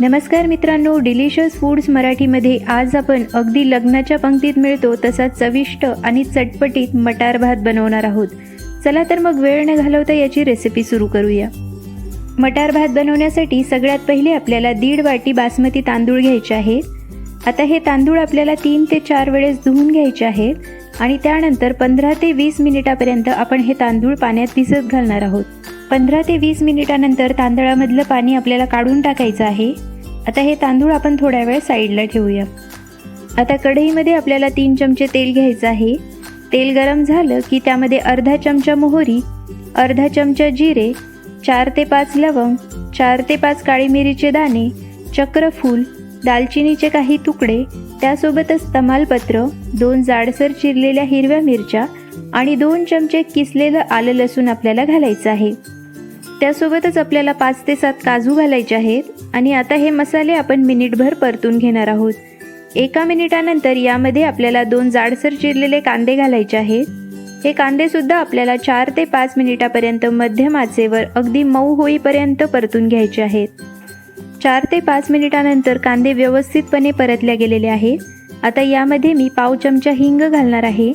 नमस्कार मित्रांनो delicious foods मराठीमध्ये आज आपण अगदी लग्नाच्या पंक्तीत मिळतो तसा चविष्ट आणि चटपटीत मटार भात बनवणार आहोत. चला तर मग वेळ न घालवता याची रेसिपी सुरू करूया. मटार भात बनवण्यासाठी सगळ्यात पहिले आपल्याला दीड वाटी बासमती तांदूळ घ्यायचे आहेत. आता हे तांदूळ आपल्याला तीन ते चार वेळेस धुवून घ्यायचे आहेत आणि त्यानंतर पंधरा ते वीस मिनिटापर्यंत आपण हे तांदूळ पाण्यात भिजत घालणार आहोत. पंधरा ते वीस मिनिटानंतर तांदळामधलं पाणी आपल्याला काढून टाकायचं आहे. आता हे तांदूळ आपण थोड्या वेळ साईडला ठेवूया. आता कढईमध्ये आपल्याला तीन चमचे तेल घ्यायचं आहे. तेल गरम झालं की त्यामध्ये अर्धा चमचा मोहरी अर्धा चमचा जिरे चार ते पाच लवंग चार ते पाच काळी मिरीचे दाणे चक्रफूल दालचिनीचे काही तुकडे त्यासोबतच तमालपत्र दोन जाडसर चिरलेल्या हिरव्या मिरच्या आणि दोन चमचे किसलेलं आलं लसूण आपल्याला घालायचं आहे. त्यासोबतच आपल्याला पाच ते सात काजू घालायचे आहेत. आणि आता हे मसाले आपण मिनिटभर परतून घेणार आहोत. एका मिनिटानंतर यामध्ये आपल्याला दोन जाडसर चिरलेले कांदे घालायचे आहेत. हे कांदेसुद्धा आपल्याला चार ते पाच मिनिटापर्यंत मध्यम आचेवर अगदी मऊ होईपर्यंत परतून घ्यायचे आहेत. चार ते पाच मिनिटानंतर कांदे व्यवस्थितपणे परतल्या गेलेले आहेत. आता यामध्ये मी पाव चमचा हिंग घालणार आहे.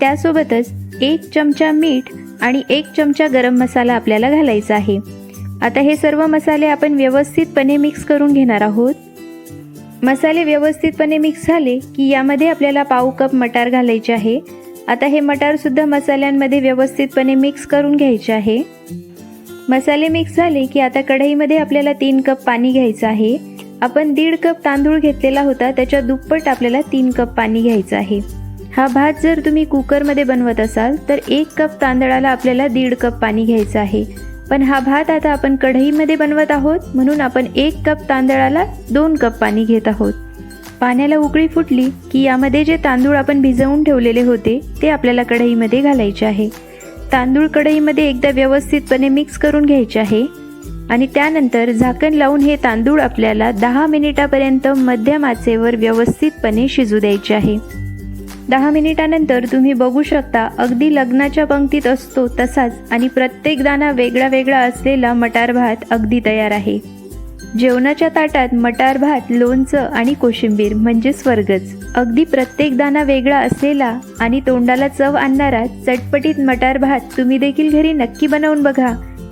त्यासोबतच एक चमचा मीठ आणि एक चमचा गरम मसाला आपल्याला घालायचा आहे. आता हे सर्व मसाले आपण व्यवस्थितपणे मिक्स करून घेणार आहोत. मसाले व्यवस्थितपणे मिक्स झाले की यामध्ये आपल्याला पाव कप मटार घालायचे आहे. आता हे मटारसुद्धा मसाल्यांमध्ये व्यवस्थितपणे मिक्स करून घ्यायचे आहे. मसाले मिक्स झाले की आता कढईमध्ये आपल्याला तीन कप पाणी घ्यायचं आहे. आपण दीड कप तांदूळ घेतलेला होता त्याच्या दुप्पट आपल्याला तीन कप पाणी घ्यायचं आहे. हा भात जर तुम्ही कुकरमध्ये बनवत असाल तर एक कप तांदळाला आपल्याला दीड कप पाणी घ्यायचं आहे. पण हा भात आता आपण कढईमध्ये बनवत आहोत म्हणून आपण एक कप तांदळाला दोन कप पाणी घेत आहोत. पाण्याला उकळी फुटली की यामध्ये जे तांदूळ आपण भिजवून ठेवलेले होते ते आपल्याला कढईमध्ये घालायचे आहे. तांदूळ कढईमध्ये एकदा व्यवस्थितपणे मिक्स करून घ्यायचे आहे. आणि त्यानंतर झाकण लावून हे तांदूळ आपल्याला दहा मिनिटापर्यंत मध्यम आचेवर व्यवस्थितपणे शिजू द्यायचे आहे. दहा मिनिटानंतर तुम्ही बघू शकता अगदी लग्नाच्या पंक्तीत असतो तसाच आणि प्रत्येक दाना वेगळा वेगळा असलेला मटार भात अगदी तयार आहे. जेवणाच्या ताटात मटार भात लोणचं आणि कोशिंबीर म्हणजे स्वर्गच. अगदी प्रत्येक दाना वेगळा असलेला आणि तोंडाला चव आणणारा चटपटीत मटार भात तुम्ही देखील घरी नक्की बनवून बघा.